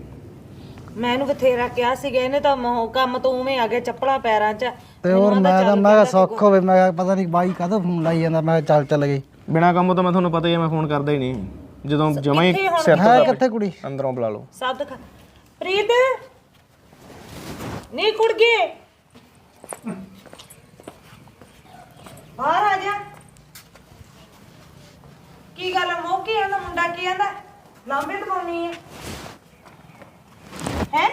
ਮੈਂ ਇਹਨੂੰ ਬਥੇਰਾ ਕਿਹਾ ਸੀਗਾ ਇਹਨੇ ਤਾਂ ਮੋਹ ਕੰਮ ਤੋਂ ਉਵੇਂ ਆ ਗਿਆ ਚੱਪਲਾਂ ਪੈਰਾਂ 'ਚ। ਤੇ ਹੋਰ ਮੈਂ ਤਾਂ ਮੈਂ ਕਿਹਾ ਸੌਖ ਹੋਵੇ ਮੈਂ ਕਿਹਾ ਪਤਾ ਨਹੀਂ ਬਾਈ ਕਦੋਂ ਫੋਨ ਲਾਈ ਜਾਂਦਾ ਮੈਂ ਕਿਹਾ ਚੱਲ ਚੱਲ ਗਈ ਬਿਨਾ ਕੰਮ ਤੋਂ ਮੈਂ ਤੁਹਾਨੂੰ ਪਤਾ ਹੀ ਹੈ ਮੈਂ ਫੋਨ ਕਰਦਾ ਹੀ ਨਹੀਂ। ਜਦੋਂ ਜਮਾਂ ਹੀ ਸਿਰ ਤੋਂ ਹੈ ਕਿੱਥੇ ਕੁੜੀ? ਅੰਦਰੋਂ ਬੁਲਾ ਲਓ। ਸਭ ਦਿਖਾ। ਪ੍ਰੀਤ! ਨਹੀਂ ਕੁੜ ਗਏ ਬਾਹਰ ਆ ਜਾ। ਕੀ ਗੱਲ ਮੋਹ ਕੀ ਆਂਦਾ? ਮੁੰਡਾ ਕੀ ਆਂਦਾ? ਲਾਂਬੇ ਦਵਾਉਣੀ ਹੈ ਹੈ?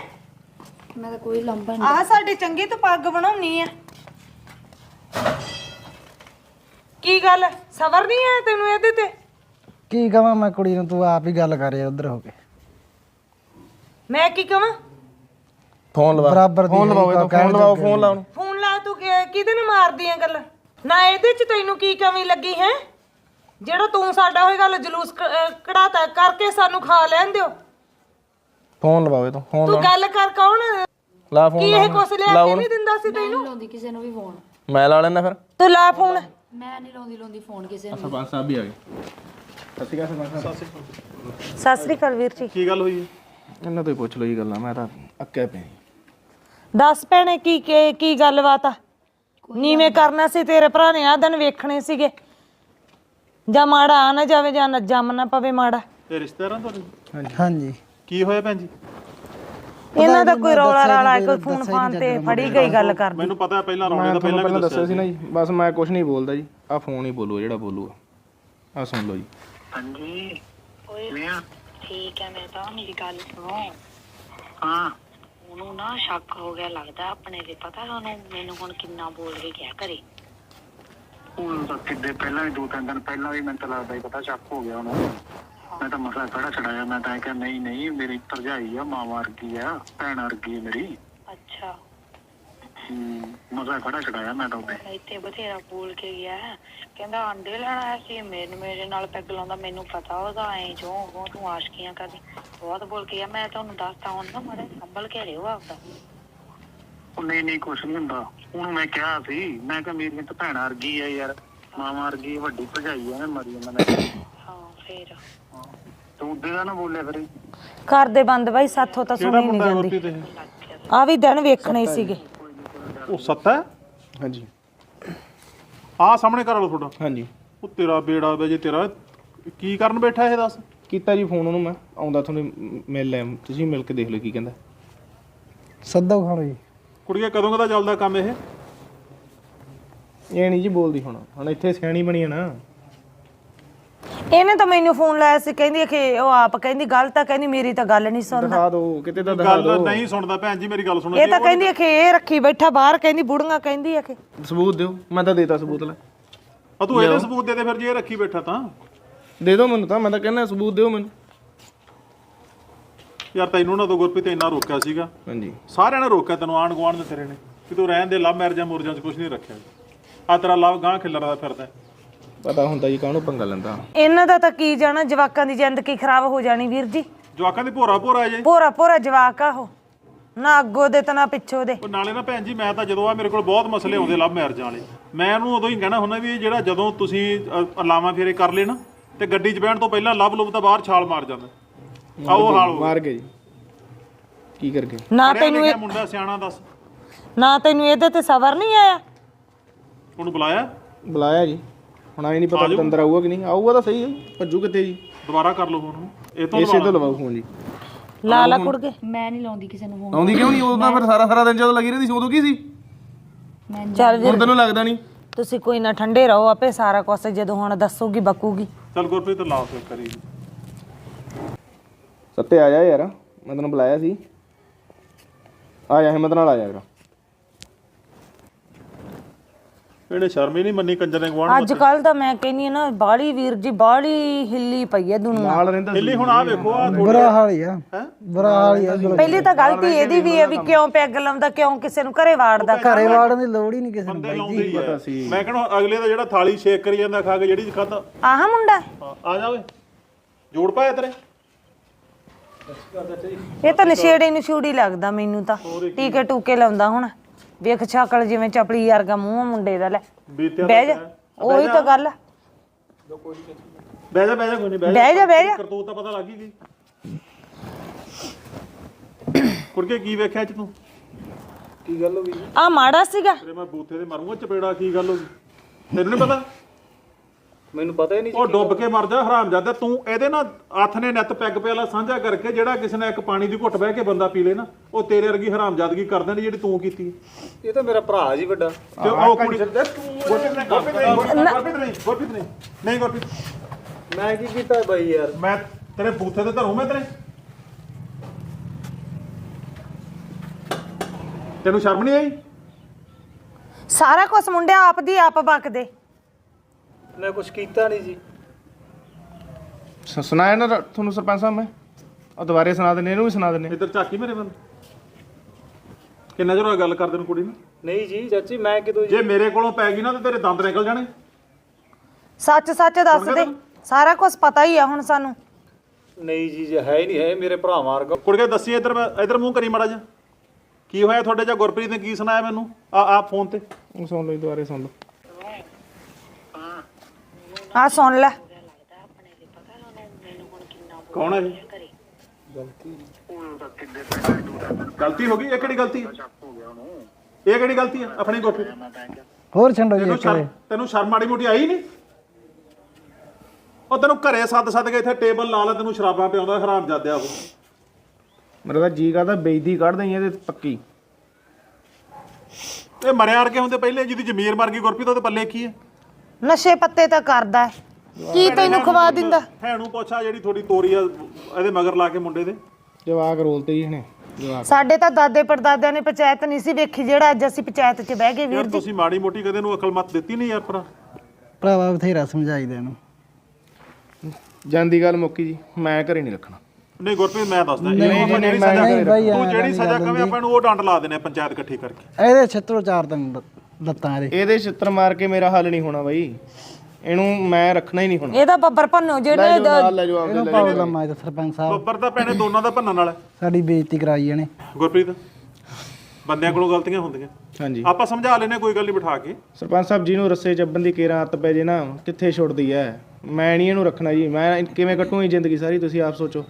ਮੈਂ ਤਾਂ ਕੋਈ ਲੰਬਾ ਆਹ ਸਾਡੇ ਚੰਗੀ ਤੋਂ ਪੱਗ ਬਣਾਉਣੀ ਆ। ਕੀ ਗੱਲ? ਸਬਰ ਨਹੀਂ ਹੈ ਤੈਨੂੰ ਇਹਦੇ ਤੇ? ਕੀ ਕਹਾਂ ਮੈਂ ਕੁੜੀ ਨੂੰ? ਤੂੰ ਆਪ ਹੀ ਗੱਲ ਕਰ ਯਾਰ ਉਧਰ ਹੋ ਕੇ। ਮੈਂ ਕੀ ਕਵਾਂ? ਫੋਨ ਲਵਾ। ਬਰਾਬਰ ਦੀ ਫੋਨ ਲਵਾਓ ਫੋਨ ਲਵਾਓ ਫੋਨ ਲਾਓ। ਫੋਨ ਲਾ ਤੂੰ ਕਿ- ਕਿਹਦੇ ਨੂੰ ਮਾਰਦੀ ਆ ਗੱਲ? ਨਾ ਇਹਦੇ ਚ ਤੈਨੂੰ ਕੀ ਕਮੀ ਲੱਗੀ ਹੈ? ਜਿਹੜਾ ਤੂੰ ਸਾਡਾ ਹੋਏ ਗੱਲ ਜਲੂਸ ਕ- ਅਹ ਕਢਾਤਾ ਕਰਕੇ ਸਾਨੂੰ ਖਾ ਲੈਣ ਦਿਓ। ਫੋਨ ਲਵਾਓ ਇਹ ਤੋਂ ਫੋਨ ਤੂੰ ਗੱਲ ਕਰ ਕੌਣ? ਲਾ ਫੋਨ ਕੀ ਇਹ ਕੁਛ ਲਿਆ ਕੇ ਨਹੀਂ ਦਿੰਦਾ ਸੀ ਤੈਨੂੰ? ਲਾਉਂਦੀ ਕਿਸੇ ਨੂੰ ਵੀ ਫੋਨ। ਮੈਂ ਲਾ ਲੈਣਾ ਫਿਰ। ਤੂੰ ਲਾ ਫੋਨ। ਮੈਂ ਨਹੀਂ ਲਾਉਂਦੀ ਲਾਉਂਦੀ ਫੋਨ ਕਿਸੇ ਨੂੰ। ਸਰਪੰਚ ਸਾਹਿਬ ਵੀ ਆ ਗਏ। ਸਤਿ ਸ਼੍ਰੀ ਅਕਾਲ ਸਰਪੰਚ ਸਾਹਿਬ। ਸਤਿ ਸ੍ਰੀ ਅਕਾਲ ਵੀਰ ਜੀ। ਕੀ ਗੱਲ ਹੋਈ ਇਹਨਾਂ ਤੋਂ ਹੀ ਪੁੱਛ ਲਓ ਗੱਲਾਂ ਮੈਂ ਤਾਂ ਅੱਕਿਆ ਪਿਆ। ਦੱਸ ਭੈਣੇ ਕੀ ਕੀ ਕੀ ਗੱਲਬਾਤ ਆ? ਨੀਵੇਂ ਕਰਨਾ ਸੀ ਤੇਰੇ ਭਰਾ ਨੇ ਆ ਦਿਨ ਵੇਖਣੇ ਸੀਗੇ। ਜਾਂ ਮਾੜਾ ਆ ਨਾ ਜਾਵੇ ਜਾਂ ਨਾ ਜੰਮ ਨਾ ਪਵੇ ਮਾੜਾ। ਇਹ ਰਿਸ਼ਤੇਦਾਰਾਂ ਤੁਹਾਡੇ ਹਾਂਜੀ। ਕੀ ਹੋਇਆ ਭੈਣ ਜੀ? ਇਹਨਾਂ ਦਾ ਕੋਈ ਰੌਲਾ ਰਾਲਾ ਕੋਈ ਫੋਨ ਫਾਨ ਤੇ ਫੜੀ ਗਈ ਗੱਲ ਕਰਦੀ। ਮੈਨੂੰ ਪਤਾ ਪਹਿਲਾਂ ਰੌਲੇ ਦਾ ਪਹਿਲਾਂ ਵੀ ਦੱਸਿਆ ਸੀ ਨਾ ਜੀ। ਬਸ ਮੈਂ ਕੁਝ ਨਹੀਂ ਬੋਲਦਾ ਜੀ। ਆ ਫੋਨ ਹੀ ਬੋਲੂਗਾ ਜਿਹੜਾ ਬੋਲੂਗਾ ਆ। ਸੁਣ ਲਓ ਜੀ। ਹਾਂਜੀ। ਠੀਕ ਹੈ ਮੈਂ ਤਾਂ ਮੇਰੀ ਗੱਲ ਸੁਣੋ। ਹਾਂ। ਉਹਨੂੰ ਨਾ ਸ਼ੱਕ ਹੋ ਗਿਆ ਲੱਗਦਾ ਆਪਣੇ ਤੇ ਪਤਾ ਉਹਨੂੰ। ਮੈਨੂੰ ਹੁਣ ਕਿੰਨਾ ਬੋਲ ਕੇ ਗਿਆ ਘਰੇ। ਉਹ ਕਿੱਦੇ ਪਹਿਲਾਂ ਵੀ ਦੋ ਤਿੰਨ ਦਿਨ ਪਹਿਲਾਂ ਵੀ ਮੈਨੂੰ ਤਾਂ ਲੱਗਦਾ ਹੀ ਪਤਾ ਸ਼ੱਕ ਹੋ ਗਿਆ ਉਹਨੂੰ ਮੈਂ ਤਾਂ ਮਸਲਾ ਖੜਾ ਛੜਾਇਆ ਮੈਂ ਤਾਂ ਇਹ ਕਿਹਾ ਨਹੀਂ ਨਹੀਂ ਮੇਰੀ ਭਰਜਾਈ ਆ ਮਾਂ ਵਰਗੀ ਆ ਭੈਣ ਵਰਗੀ ਆ ਮੇਰੀ। ਅੱਛਾ। ਹੂੰ, ਮਸਲਾ ਖੜਾ ਛੜਾਇਆ ਮੈਂ ਤਾਂ ਉਹਦੇ ਇੱਥੇ ਬਥੇਰਾ ਬੋਲ ਕੇ ਗਿਆ। ਕਹਿੰਦਾ ਅੰਡੇ ਲੈਣ ਆਇਆ ਸੀ ਮੇਰੇ ਮੇਰੇ ਨਾਲ ਪੈਗ ਲਾਉਂਦਾ ਮੈਨੂੰ ਪਤਾ ਉਹਦਾ ਐ ਜੋ ਉਹ ਤੂੰ ਆਸ਼ਕੀਆਂ ਕਰਦੀ। ਬਹੁਤ ਬੋਲ ਕੇ ਗਿਆ ਮੈਂ ਤੁਹਾਨੂੰ ਦੱਸਦਾ ਹੁਣ ਨਾ ਮੜੇ ਸੰਭਲ ਕੇ ਰਿਓ ਆਪਦਾ। ਉਹ ਨਹੀਂ ਨਹੀਂ ਕੁਛ ਨਹੀਂ ਹੁੰਦਾ। ਉਹਨੂੰ ਮੈਂ ਕਿਹਾ ਸੀ ਮੈਂ ਕਿਹਾ ਮੇਰੀ ਤਾਂ ਭੈਣ ਵਰਗੀ ਆ ਯਾਰ ਮਾਂ ਵਰਗੀ ਆ, ਵੱਡੀ ਭਰਜਾਈ ਆ ਮਰੀ ਉਹਨਾਂ ਨੇ ਹਾਂ ਫੇਰ। ਤੂੰ ਉੱਦੇ ਦਾ ਨਾ ਬੋਲਿਆ ਫਿਰ ਕਰਦੇ ਬੰਦ ਬਾਈ ਸਾਥੋਂ ਤਾਂ ਕਿਹੜਾ ਸੁਣੀ ਨਹੀਂ ਮੁੰਡਾ ਜਾਂਦੀ। ਇਹ ਆ ਵੀ ਦਿਨ ਵੇਖਣੇ ਸੀਗੇ। ਉਹ ਸੱਤ ਹੈ? ਹਾਂਜੀ। ਆਹ ਸਾਹਮਣੇ ਘਰ ਵਾਲਾ ਤੁਹਾਡਾ? ਹਾਂਜੀ। ਉਹ ਤੇਰਾ ਬੇੜਾ ਵੇ ਜੇ ਤੇਰਾ। ਕੀ ਕਰਨ ਬੈਠਾ ਇਹ ਦੱਸ? ਕੀਤਾ ਜੀ ਫੋਨ ਉਹਨੂੰ ਮੈਂ। ਆਉਂਦਾ ਤੁਹਾਨੂੰ ਮ- ਮਿਲ ਲੈ ਤੁਸੀਂ ਮਿਲ ਕੇ ਦੇਖ ਲਓ ਕੀ ਕਹਿੰਦਾ। ਸੱਦੋ ਖਾਣੋ ਜੀ। ਕੁੜੀਏ ਕਦੋਂ ਕਦਾ ਚੱਲਦਾ ਕੰਮ ਇਹ? ਇਹ ਨਹੀਂ ਜੀ ਬੋਲਦੀ ਹੁਣ। ਹੁਣ ਇੱਥੇ ਸਿਆਣੀ ਬਣੀ ਆ ਨਾ। ਇਹਨੇ ਤਾਂ ਮੈਨੂੰ ਫੋਨ ਲਾਇਆ ਸੀ ਕਹਿੰਦੀ ਕਿ ਉਹ ਆਪ ਕਹਿੰਦੀ ਗੱਲ ਤਾਂ ਕਹਿੰਦੀ ਮੇਰੀ ਤਾਂ ਗੱਲ ਨਹੀਂ ਸੁਣਦਾ। ਦਿਖਾ ਦਿਓ ਕਿਤੇ ਤਾਂ ਦਿਖਾ ਗੱਲ ਦਿਓ ਨਹੀਂ ਸੁਣਦਾ ਭੈਣ ਜੀ ਮੇਰੀ ਗੱਲ ਸੁਣੋ। ਇਹ ਤਾਂ ਕਹਿੰਦੀ ਕਿ ਇਹ ਰੱਖੀ ਬੈਠਾ ਬਾਹਰ ਕਹਿੰਦੀ ਬੁੜੀਆਂ ਕਹਿੰਦੀ ਆ ਕਿ। ਸਬੂਤ ਦਿਓ ਮੈਂ ਤਾਂ ਦੇਤਾ ਸਬੂਤ ਲੈ। ਆ ਤੂੰ ਇਹਦੇ ਸਬੂਤ ਦੇ ਦੇ ਫਿਰ ਜੇ ਇਹ ਰੱਖੀ ਬੈਠਾ ਤਾਂ। ਦੇ ਦਿਓ ਮੈਨੂੰ ਤਾਂ ਮੈਂ ਤਾਂ ਕਹਿੰਦਾ ਸਬੂਤ ਦਿਓ ਮੈਨੂੰ। ਯਾਰ ਤੈਨੂੰ ਨਾ ਤਾਂ ਗੁਰਪ੍ਰੀਤ ਇੰਨਾ ਰੋਕਿਆ ਸੀਗਾ। ਹਾਂਜੀ। ਸਾਰਿਆਂ ਨੇ ਰੋਕਿਆ ਤੈਨੂੰ ਆਂਢ ਗੁਆਂਢ ਦੇ ਤੇਰੇ ਨੇ। ਕਿ ਤੂੰ ਰਹਿਣ ਦੇ ਲਵ ਮੈਰਜਾਂ ਮੁਰਜਾਂ 'ਚ ਕੁਝ ਨਹੀਂ ਰੱਖਿਆ। ਆ ਤੇਰਾ ਲਵ ਗਾਂ ਖਿਲਰਦਾ ਫਿਰਦਾ। ਪਤਾ ਹੁੰਦਾ ਜੀ ਕਾਹਨੂੰ ਪੰਗਾ ਲੈਂਦਾ। ਇਹਨਾਂ ਦਾ ਤਾਂ ਕੀ ਜਾਣਾ ਜਵਾਕਾਂ ਦੀ ਜ਼ਿੰਦਗੀ ਖਰਾਬ ਹੋ ਜਾਣੀ ਵੀਰ ਜੀ। ਜਵਾਕਾਂ ਦੀ ਭੋਰਾ ਭੋਰਾ ਜੇ। ਪੂਰਾ ਪੂਰਾ ਜਵਾਕ ਆ ਉਹ। ਨਾ ਅੱਗੋਂ ਦੇ ਤੇ ਨਾ ਪਿੱਛੋਂ ਦੇ। ਉਹ ਨਾਲੇ ਨਾ ਭੈਣ ਜੀ ਮੈਂ ਤਾਂ ਜਦੋਂ ਆ ਮੇਰੇ ਕੋਲ ਬਹੁਤ ਮਸਲੇ ਆਉਂਦੇ ਲਵ ਮੈਰਜਾਂ ਵਾਲੇ। ਮੈਂ ਉਹਨੂੰ ਉਦੋਂ ਹੀ ਕਹਿਣਾ ਹੁੰਦਾ ਵੀ ਇਹ ਜਿਹੜਾ ਜਦੋਂ ਤੁਸੀਂ ਅ, ਲਾਵਾਂ ਫੇਰੇ ਕਰ ਨਾ ਤੇ ਗੱਡੀ 'ਚ ਬਹਿਣ ਤੋਂ ਪਹਿਲਾਂ ਲਵ ਲੁੱਭ ਤਾਂ ਬਾਹਰ ਛਾਲ ਮਾਰ ਜਾਂਦਾ। ਆਓ ਹਾਲ ਹੋ ਮਾਰ ਗਏ ਜੀ। ਕੀ ਕਰ ਗਏ? ਨਾ ਤੈਨੂੰ ਇਹ ਮੁੰਡਾ ਸਿਆਣਾ ਦੱਸ। ਨਾ ਤੈਨੂੰ ਇਹਦੇ ਤੇ ਸਬਰ ਨਹੀਂ ਆਇਆ? ਉਹਨੂੰ ਬੁਲਾਇਆ? ਬੁਲਾਇਆ ਜੀ। ਹੁਣ ਆਈ ਨਹੀਂ ਪਤਾ ਅੰਦਰ ਆਊਗਾ ਕਿ ਨਹੀਂ। ਆਊਗਾ ਤਾਂ ਸਹੀ ਹੈ ਭੱਜੂ ਕਿੱਥੇ ਜੀ? ਦੁਬਾਰਾ ਕਰ ਲਓ ਉਹਨੂੰ ਇਹ ਤੋਂ ਇਸੇ ਤੋਂ ਲਵਾਓ ਫੋਨ ਜੀ। ਲਾ ਲਾ ਕੁੜ ਕੇ ਮੈਂ ਨਹੀਂ ਲਾਉਂਦੀ ਕਿਸੇ ਨੂੰ ਫੋਨ ਆਉਂਦੀ ਕਿਉਂ ਨਹੀਂ ਉਦੋਂ ਤਾਂ ਫਿਰ ਸਾਰਾ ਸਾਰਾ ਦਿਨ ਜਦੋਂ ਲੱਗੀ ਰਹਿੰਦੀ ਸੀ ਉਦੋਂ ਕੀ ਸੀ? ਮੈਂ ਚੱਲ ਹੁਣ ਤੈਨੂੰ ਲੱਗਦਾ ਨਹੀਂ ਤੁਸੀਂ ਕੋਈ ਨਾ ਠੰਡੇ ਰਹੋ ਆਪੇ ਸਾਰਾ ਕੁਝ ਜਦੋਂ ਹੁਣ ਦੱਸੂਗੀ ਬਕੂਗੀ। ਚੱਲ ਗੁਰਪ੍ਰੀਤ ਲਾਓ ਫਿਰ ਕਰੀ। ਸੱਤੇ ਆ ਜਾ ਯਾਰ ਮੈਂ ਤੈਨੂੰ ਬੁਲਾਇਆ ਸੀ। ਆ ਜਾ ਹਿੰਮਤ ਨਾਲ ਆ ਜਾ ਯਾਰ। ਇਹਨੇ ਸ਼ਰਮ ਹੀ ਨਹੀਂ ਮੰਨੀ ਕੰਜਰ ਨੇ ਗਵਾਂਢ ਅੱਜ ਕੱਲ ਤਾਂ ਮੈਂ ਕਹਿੰਨੀ ਆ ਨਾ ਬਾਲੀ ਵੀਰ ਜੀ ਬਾਲੀ ਹਿੱਲੀ ਪਈ ਹੈ ਦੁਨੀਆ। ਨਾਲ ਰਹਿੰਦਾ ਸੀ ਦਿੱਲੀ ਹੁਣ ਆ ਵੇਖੋ ਆ ਬੁਰਾ ਹਾਲ ਹੀ ਆ। ਬੁਰਾ ਹਾਲ ਹੀ ਆ ਪਹਿਲੀ ਤਾਂ ਗਲਤੀ ਇਹਦੀ ਵੀ ਹੈ ਵੀ ਕਿਉਂ ਪੈਗ ਲਾਉਂਦਾ ਕਿਉਂ ਕਿਸੇ ਨੂੰ ਘਰੇ ਵਾੜਦਾ ਘਰੇ ਵਾੜਨ ਦੀ ਲੋੜ ਹੀ ਨਹੀਂ ਕਿਸੇ ਨੂੰ ਬੰਦੇ ਲਾਉਂਦੇ ਹੀ ਆ। ਮੈਂ ਕਹਿੰਦਾ ਅਗਲੇ ਦਾ ਜਿਹੜਾ ਥਾਲੀ ਸ਼ੇਕ ਕਰੀ ਜਾਂਦਾ ਖਾ ਕੇ ਜਿਹੜੀ ਖਾਦਾ। ਆਹ ਮੁੰਡਾ। ਆ ਜਾ ਓਏ। ਜੋੜ ਪਾਇਆ ਤੇਰੇ। ਇਹ ਤਾਂ ਨਸ਼ੇੜੀ ਨਸ਼ੂੜੀ ਲੱਗਦਾ ਮੈਨੂੰ ਤਾਂ। ਟੀਕੇ ਟੂਕੇ ਲਾਉਂਦਾ ਹੁਣ। ਵੇਖ ਛਾਕਲ ਜਿਵੇਂ ਚਪਲੀ ਵਰਗਾ ਮੂੰਹ ਆ ਮੁੰਡੇ ਦਾ ਲੈ। ਬੀਤਿਆ ਬਹਿ ਜਾ। ਉਹੀ ਤਾਂ ਗੱਲ। ਆ ਬਹਿ ਜਾ ਬਹਿ ਜਾ ਕੋਈ ਨਹੀਂ ਬਹਿ ਬਹਿ ਜਾ ਬਹਿ ਜਾ। ਕਰਤੂਤ ਤਾਂ ਪਤਾ ਲੱਗ ਹੀ ਗਈ। ਕੁੜਕੇ ਕੀ ਵੇਖਿਆ ਚ ਤੂੰ? ਆ ਮਾੜਾ ਸੀਗਾ। ਤੇਰੇ ਮੈਂ ਬੂਥੇ ਤੇ ਮਰੂੰਗਾ ਚਪੇੜਾ ਕੀ ਗੱਲ ਹੋ ਗਈ? ਤੈਨੂੰ ਨਹੀਂ ਪਤਾ? ਮੈਨੂੰ ਪਤਾ ਹੀ ਨਹੀਂ ਉਹ ਡੁੱਬ ਕੇ ਮਰ ਜਾ ਹਰਾਮਜ਼ਾਦਾ ਤੂੰ ਇਹਦੇ ਨਾਲ ਹੱਥ ਨੇ ਨੱਤ ਪੈਗ ਪਿਆਲਾ ਸਾਂਝਾ ਕਰਕੇ ਜਿਹੜਾ ਕਿਸੇ ਨੇ ਇੱਕ ਪਾਣੀ ਦੀ ਘੁੱਟ ਬਹਿ ਕੇ ਬੰਦਾ ਪੀ ਲੇ ਨਾ ਉਹ ਤੇਰੇ ਵਰਗੀ ਹਰਾਮਜ਼ਾਦਗੀ ਕਰ ਦੇਣੀ ਜਿਹੜੀ ਤੂੰ ਕੀਤੀ। ਹੈ। ਇਹ ਤਾਂ ਮੇਰਾ ਭਰਾ ਜੀ ਵੱਡਾ। ਤੇ ਉਹ ਕੁੜੀ ਗੁਰਪ੍ਰੀਤ ਨੇ ਗੁਰਪ੍ਰੀਤ ਨਹੀਂ ਗੁਰਪ੍ਰੀਤ ਨਹੀਂ ਗੁਰਪ੍ਰੀਤ ਨਹੀਂ ਨਹੀਂ ਗੁਰਪ੍ਰੀਤ। ਮੈਂ ਕੀ ਕੀਤਾ ਬਾਈ ਯਾਰ? ਮੈਂ ਤੇਰੇ ਬੂਥੇ ਤੇ ਧਰੂ ਮੈਂ ਤੇਰੇ। ਤੈਨੂੰ ਸ਼ਰਮ ਨਹੀਂ ਆਈ? ਸਾਰਾ ਕੁਝ ਮੁੰਡਿਆ ਆਪ ਦੀ ਆਪ ਬਕਦੇ। ਮੈਂ ਕੁਝ ਕੀਤਾ ਨਹੀਂ ਜੀ। ਸੁਣਾਇਆ ਨਾ ਤੁਹਾਨੂੰ ਸਰਪੰਚ ਸਾਹਿਬ ਮੈਂ? ਉਹ ਦੁਬਾਰੇ ਸੁਣਾ ਦਿੰਨੇ ਇਹਨੂੰ ਵੀ ਸੁਣਾ ਦਿੰਨੇ ਇੱਧਰ ਝਾਕੀ ਮੇਰੇ ਵੱਲ। ਕਿੰਨਾ ਚਿਰ ਹੋਇਆ ਗੱਲ ਕਰਦੇ ਨੂੰ ਕੁੜੀ ਨੂੰ? ਨਹੀਂ ਜੀ ਚਾਚੀ ਮੈਂ ਕਿਦੋਂ ਜੇ ਮੇਰੇ ਕੋਲੋਂ ਪੈ ਗਈ ਨਾ ਤੇ ਤੇਰੇ ਦੰਦ ਨਿਕਲ ਜਾਣੇ। ਸੱਚ ਸੱਚ ਦੱਸ ਦੇ। ਸਾਰਾ ਕੁਝ ਪਤਾ ਹੀ ਆ ਹੁਣ ਸਾਨੂੰ। ਨਹੀਂ ਜੀ ਜੇ ਹੈ ਹੀ ਨਹੀਂ ਹੈ ਮੇਰੇ ਭਰਾ ਵਰਗਾ। ਕੁੜੀਏ ਦੱਸੀ ਇੱਧਰ ਮੈਂ ਇੱਧਰ ਮੂੰਹ ਕਰੀ ਮਾੜਾ ਜਾ ਕੀ ਹੋਇਆ ਤੁਹਾਡੇ ਜਾਂ ਗੁਰਪ੍ਰੀਤ ਨੇ ਕੀ ਸੁਣਾਇਆ ਮੈਨੂੰ? ਆ ਆ ਫੋਨ ਤੇ। ਸੁਣ ਲਓ ਜੀ, ਦੁਬਾਰੇ ਸੁਣ ਲਓ। ਆ ਸੁਣ ਲੈ। ਕੌਣ ਹੈ ਇਹ? ਤਾਂ ਗਲਤੀ ਹੋ ਗਈ ਇਹ ਕਿਹੜੀ ਗਲਤੀ ਹੈ? ਇਹ ਕਿਹੜੀ ਗਲਤੀ ਹੈ? ਆਪਣੀ ਗੋਪੀ। ਤਾਂ ਹੋਰ ਛੰਡੋ ਜੀ ਤੈਨੂੰ ਇੱਕ ਵਾਰੀ। ਸ਼ਰਮ ਤੈਨੂੰ ਸ਼ਰਮ ਮਾੜੀ ਮੋਟੀ ਆਈ ਨਹੀਂ? ਉਹ ਤੈਨੂੰ ਘਰੇ ਸੱਦ ਸੱਦ ਕੇ ਇੱਥੇ ਟੇਬਲ ਲਾ ਲਾ ਤੈਨੂੰ ਸ਼ਰਾਬਾਂ ਪਿਆਉਂਦਾ ਹਰਾਮ ਜਾਦਿਆ ਉਹ। ਮੇਰਾ ਤਾਂ ਜੀ ਕਰਦਾ ਬੇਇੱਜ਼ਤੀ ਕੱਢ ਦਈ ਇਹਦੇ ਪੱਕੀ। ਇਹ ਮਰਿਆ ਅੜ ਕੇ ਹੁੰਦੇ ਪਹਿਲੇ ਜਿਹਦੀ ਜ਼ਮੀਰ ਮਰ ਗਈ ਗੁਰਪ੍ਰੀਤ ਉਹਦੇ ਪੱਲੇ ਕੀ ਹੈ? ਨਸ਼ੇ ਪੱਤੇ ਤਾਂ ਕਰਦਾ ਹੈ। ਕੀ ਤੈਨੂੰ ਖਵਾ ਦਿੰਦਾ? ਭੈਣੂ ਪੁੱਛਾ ਜਿਹੜੀ ਥੋੜੀ ਤੋਰੀ ਆ ਇਹਦੇ ਮਗਰ ਲਾ ਕੇ ਮੁੰਡੇ ਦੇ। ਜਵਾਕ ਰੋਲਤੇ ਜੀ ਇਹਨੇ ਜਵਾਕ। ਸਾਡੇ ਤਾਂ ਦਾਦੇ ਪੜਦਾਦਿਆਂ ਨੇ ਪੰਚਾਇਤ ਨਹੀਂ ਸੀ ਵੇਖੀ ਜਿਹੜਾ ਅੱਜ ਅਸੀਂ ਪੰਚਾਇਤ 'ਚ ਬਹਿ ਗਏ ਵੀਰ ਯਾਰ ਤੁਸੀਂ ਮਾੜੀ ਮੋਟੀ ਕਦੇ ਨੂੰ ਅਕਲ ਮਤ ਦਿੱਤੀ ਨਹੀਂ ਯਾਰ ਭਰਾ? ਭਰਾਵਾ ਬਥੇਰਾ ਸਮਝਾਈਦਾ ਇਹਨੂੰ। ਜਾਂਦੀ ਗੱਲ ਮੁੱਕੀ ਜੀ ਮੈਂ ਘਰੇ ਨਹੀਂ ਰੱਖਣਾ। ਨਹੀਂ ਗੁਰਪ੍ਰੀਤ ਮੈਂ ਦੱਸਦਾ ਨਹੀਂ, ਇਹਨੂੰ ਆਪਾਂ ਨਹੀਂ, ਜਿਹੜੀ ਮੈਂ ਸਜ਼ਾ ਨਹੀਂ ਬਾਈ, ਤੂੰ ਜਿਹੜੀ ਦੀ ਸਜ਼ਾ ਕਵੇਂ ਆਪਾਂ ਨੂੰ ਉਹ ਡੰਡ ਲਾ ਦੇਣੇ ਆ ਪੰਚਾਇਤ ਇਕੱਠੀ ਕਰਕੇ। ਇਹਦੇ ਛਿੱਤਰੋ ਚਾਰ ਦਿਨ ਲੱਤਾਂ ਇਹਦੇ ਇਹਦੇ ਛਿੱਤਰ ਮਾਰ ਕੇ ਮੇਰਾ ਹੱਲ ਨਹੀਂ ਹੋਣਾ ਬਾਈ। ਇਹਨੂੰ ਮੈਂ ਰੱਖਣਾ ਹੀ ਨਹੀਂ ਹੁਣ। ਇਹਦਾ ਬੱਬਰ ਭੰਨੋ ਲੈ ਜਿਹੜੇ ਜਾਓ ਨਾਲ ਲੈ ਜਾਓ ਆਪਦੇ ਇਹਨੂੰ ਲੈ ਪਾਉ ਲੰਮਾ ਇਹਦਾ ਸਰਪੰਚ ਸਾਹਿਬ। ਬੱਬਰ ਤਾਂ ਭੈਣੇ ਦੋਨਾਂ ਦਾ ਭੰਨਣ ਵਾਲਾ। ਸਾਡੀ ਬੇਇੱਜ਼ਤੀ ਕਰਾਈ ਇਹਨੇ। ਗੁਰਪ੍ਰੀਤ ਬੰਦਿਆਂ ਕੋਲੋਂ ਗਲਤੀਆਂ ਹੁੰਦੀਆਂ। ਹਾਂਜੀ। ਆਪਾਂ ਸਮਝਾ ਲੈਨੇ ਕੋਈ ਗੱਲ ਨਹੀਂ ਬਿਠਾ ਕੇ। ਸਰਪੰਚ ਸਾਹਿਬ ਜੀ ਨੂੰ ਰੱਸੇ ਚੱਬਣ ਦੀ ਕੇਰਾ ਹੱਤ ਪੈ ਜੇ ਨਾ ਕਿੱਥੇ ਛੁੱਟਦੀ ਐ? ਮੈਂ ਨਹੀਂ ਇਹਨੂੰ ਰੱਖਣਾ ਜੀ। ਮੈਂ ਕਿਵੇਂ ਕੱਟੂੰ ਇਹ ਜ਼ਿੰਦਗੀ ਸਾਰੀ ਤੁਸੀਂ ਆਪ ਸੋਚੋ।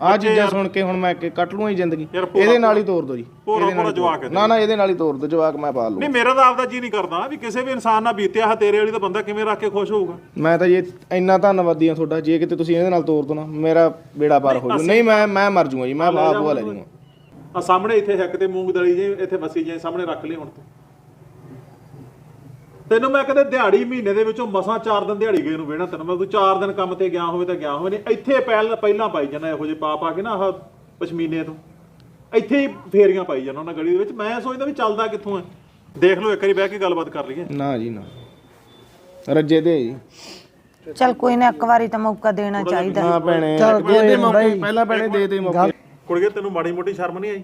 ਆਹ ਚੀਜ਼ਾਂ ਸੁਣ ਕੇ ਹੁਣ ਮੈਂ ਕਿ ਕੱਟ ਲੂੰ ਹੀ ਜ਼ਿੰਦਗੀ। ਇਹਦੇ ਨਾਲ ਹੀ ਤੋਰ ਦੋ ਜੀ। ਇਹਦੇ ਨਾਲ ਜਵਾਕ ਨਾ ਨਾ ਇਹਦੇ ਨਾਲ ਹੀ ਤੋਰ ਦੋ ਜਵਾਕ ਮੈਂ ਪਾਲ ਲੂ ਨਹੀਂ ਮੇਰਾ ਤਾਂ ਆਪਦਾ ਜੀ ਨਹੀਂ ਕਰਦਾ ਵੀ ਕਿਸੇ ਵੀ ਇਨਸਾਨ ਨਾਲ ਬੀਤਿਆ ਹੈ ਤੇਰੇ ਵਾਲੀ ਤਾਂ ਬੰਦਾ ਕਿਵੇਂ ਰੱਖ ਕੇ ਖੁਸ਼ ਹੋਊਗਾ? ਮੈਂ ਤਾਂ ਜੀ ਇੰਨਾ ਧੰਨਵਾਦੀ ਆ ਤੁਹਾਡਾ ਜੇ ਕਿਤੇ ਤੁਸੀਂ ਇਹਦੇ ਨਾਲ ਤੋਰ ਦੋ ਨਾ ਮੇਰਾ ਬੇੜਾ ਪਾਰ ਹੋ ਜੂ ਨਹੀਂ ਮੈਂ ਮੈਂ ਮਰ ਜੂਗਾ ਜੀ ਮੈਂ ਆਪ ਉਹ ਲੈ ਜੂਗਾ। ਆ ਸਾਹਮਣੇ ਇੱਥੇ ਹੱਕ ਤੇ ਮੂੰਗ ਦਲੀ ਜੇ ਇੱਥੇ ਵਸੀ ਜੇ ਸਾਹਮਣੇ ਰੱਖ ਲਈ ਹੁਣ ਤੂੰ। ਤੈਨੂੰ ਮੈਂ ਕਦੇ ਦਿਹਾੜੀ ਮਹੀਨੇ ਦੇ ਵਿੱਚੋਂ ਮਸਾਂ 4 ਦਿਨ ਦਿਹਾੜੀ ਗਏ ਨੂੰ ਵੇਣਾ ਤੈਨੂੰ। ਮੈਂ ਤੂੰ 4 ਦਿਨ ਕੰਮ ਤੇ ਗਿਆ ਹੋਵੇ ਤਾਂ ਗਿਆ ਹੋਵੇ। ਨਹੀਂ ਇੱਥੇ ਪਹਿਲ ਪਹਿਲਾਂ ਪਾਈ ਜਾਣਾ ਇਹੋ ਜਿਹੇ ਪਾ ਪਾ ਕੇ ਨਾ ਆਹ ਪਸ਼ਮੀਨੇ ਤੋਂ। ਇੱਥੇ ਹੀ ਫੇਰੀਆਂ ਪਾਈ ਜਾਣਾ ਉਹਨਾਂ ਗਲੀ ਦੇ ਵਿੱਚ। ਮੈਂ ਸੋਚਦਾ ਵੀ ਚੱਲਦਾ ਕਿੱਥੋਂ ਹੈ ਦੇਖ ਲਓ ਇੱਕ ਵਾਰੀ ਬਹਿ ਕੇ ਗੱਲਬਾਤ ਕਰ ਲਈਏ। ਨਾ ਜੀ ਨਾ। ਰੱਜੇ ਦੇ ਜੀ। ਚਲ ਕੋਈ ਨਾ ਇੱਕ ਵਾਰੀ ਤਾਂ ਮੌਕਾ ਦੇਣਾ ਚਾਹੀਦਾ। ਹਾਂ ਭੈਣੇ ਚੱਲ ਦੇ ਦੇ ਕੋਈ ਮੌਕੇ। ਪਹਿਲਾਂ ਭੈਣੇ ਦੇ ਦੇ ਮੌਕੇ। ਕੁੜੀਏ ਤੈਨੂੰ ਮਾੜੀ ਮੋਟੀ ਸ਼ਰਮ ਨਹੀਂ ਆਈ?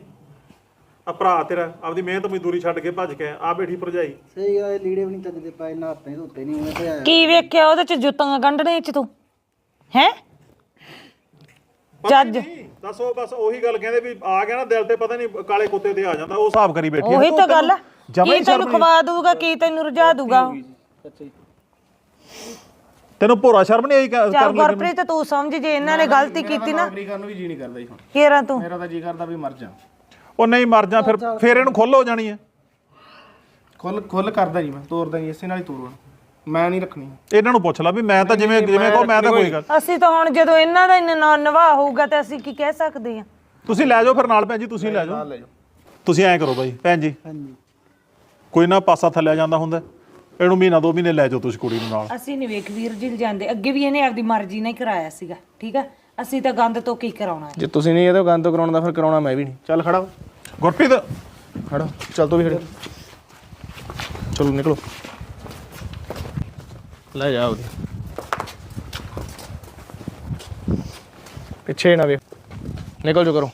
ਆ ਭਰਾ ਤੇਰਾ ਆਪਦੀ ਮਿਹਨਤ ਮਜ਼ਦੂਰੀ ਛੱਡ ਕੇ ਭੱਜ ਕੇ ਆ ਬੈਠੀ ਭਰਜਾਈ। ਸਹੀ ਗੱਲ ਲੀੜੇ ਵੀ ਨਹੀਂ ਚੱਜਦੇ ਪਏ ਨਾਤੇ ਧੋਤੇ ਨਹੀਂ ਉਹਨੇ ਤੇ ਆਇਆ ਕੀ ਵੇਖਿਆ ਉਹਦੇ 'ਚ ਜੁੱਤੀਆਂ ਗੰਢਣੇ 'ਚ ਤੂੰ? ਹੈ? ਜੱਜ ਦੱਸ ਬਸ ਉਹੀ ਗੱਲ ਕਹਿੰਦੇ ਵੀ ਆ ਗਿਆ ਨਾ ਦਿਲ ਤੇ ਪਤਾ ਨਹੀਂ ਕਾਲੇ ਕੁੱਤੇ ਤੇ ਆ ਜਾਂਦਾ ਉਹ ਹਿਸਾਬ ਕਰੀ ਬੈਠੀ ਉਹੀ ਤਾਂ ਗੱਲ ਆ। ਕੀ ਤੈਨੂੰ ਖਵਾ ਦੂਗਾ ਕੀ ਤੈਨੂੰ ਰਜਾ ਦੂਗਾ ਤੈਨੂੰ ਭੋਰਾ ਸ਼ਰਮ ਨਹੀਂ ਆਈ ਕ- ਚੱਲ ਗੁਰਪ੍ਰੀਤ ਤੂੰ ਸਮਝ ਜੇ ਇਹਨਾਂ ਨੇ ਗਲਤੀ ਕੀਤੀ ਨਾ। ਨੌਕਰੀ ਕਰਨ ਨੂੰ ਵੀ ਜੀ ਨਹੀਂ ਕਰਦਾ ਜੀ ਹੁਣ। ਕੇਰਾ ਤੂੰ? ਮੇਰਾ ਤਾਂ ਜੀ ਕਰਦਾ ਵੀ ਮਰ ਜਾ। ਉਹ ਨਹੀਂ ਮਰ ਜਾ ਫਿਰ ਫਿਰ ਇਹਨੂੰ ਖੁੱਲ ਹੋ ਜਾਣੀ ਹੈ। ਖੁੱਲ ਖੁੱਲ ਕਰਦਾ ਜੀ ਮੈਂ ਤੋਰਦਾ ਜੀ ਇਸੇ ਨਾਲ ਹੀ ਤੋਰੂਗਾ ਮੈਂ ਨਹੀਂ ਰੱਖਣੀ। ਇਹਨਾਂ ਨੂੰ ਪੁੱਛ ਲਾ ਵੀ ਮੈਂ ਤਾਂ ਜਿਵੇਂ ਜਿਵੇਂ ਕਹੋ ਮੈਂ ਤਾਂ ਕੋਈ ਗੱਲ ਅਸੀਂ ਤਾਂ ਹੁਣ ਜਦੋਂ ਇਹਨਾਂ ਦਾ ਇੰਨਾ ਨਿਵਾਹ ਹੋਊਗਾ ਤੇ ਅਸੀਂ ਕੀ ਕਹਿ ਸਕਦੇ ਆ ਤੁਸੀਂ ਲੈ ਜਾਓ ਫਿਰ ਨਾਲ ਭੈਣ ਜੀ ਤੁਸੀਂ ਲੈ ਜਾਓ। ਲੈ ਜਾਓ। ਤੁਸੀਂ ਐਂ ਕਰੋ ਬਾਈ ਭੈਣ ਜੀ। ਹਾਂਜੀ। ਕੋਈ ਨਾ ਪਾਸਾ ਥੱਲੇ ਜਾਂਦਾ ਹੁੰਦਾ। ਇਹਨੂੰ ਮਹੀਨਾ ਦੋ ਮਹੀਨੇ ਲੈ ਜਾਓ ਤੁਸੀਂ ਕੁੜੀ ਨੂੰ ਨਾਲ। ਅਸੀਂ ਨਹੀਂ ਵੇਖ ਵੀਰ ਜੀ ਜਾਂਦੇ। ਅੱਗੇ ਵੀ ਇਹਨੇ ਆਪਦੀ ਮਰਜ਼ੀ ਨਾਲ ਹੀ ਕਰਾਇਆ ਸੀਗਾ ਠੀਕ ਆ? ਅਸੀਂ ਤਾਂ ਗੰਦ ਤੋਂ ਕੀ ਕਰਾਉਣਾ ਜੇ ਤੁਸੀਂ ਨਹੀਂ ਇਹਦੇ ਗੰਦ ਕਰਾਉਣਾ ਫਿਰ ਕਰਾਉਣਾ ਮੈਂ ਵੀ ਨਹੀਂ। ਚੱਲ ਖੜਾ ਹੋ। ਗੁਰਪ੍ਰੀਤ। ਖੜਾ ਚੱਲ ਤੂੰ ਵੀ ਖੜੇ। ਚਲੋ ਨਿਕਲੋ। ਲੈ ਜਾ ਉਹਦੀ। ਪਿੱਛੇ ਨਾ ਵੇ ਨਿਕਲ ਜੋ ਕਰੋ।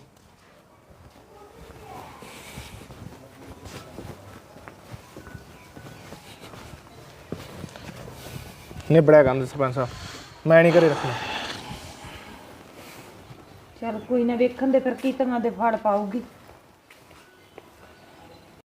ਨਿਬੜਿਆ ਗੰਦ ਸਰਪੰਚ ਸਾਹਿਬ। ਮੈਂ ਨਹੀਂ ਘਰੇ ਰੱਖਣਾ। ਚਲ ਕੋਈ ਨਾ ਵੇਖਣ ਦੇ ਫਿਰ ਕੀ ਤੰਗਾਂ ਦੇ ਫੜ ਪਾਊਗੀ।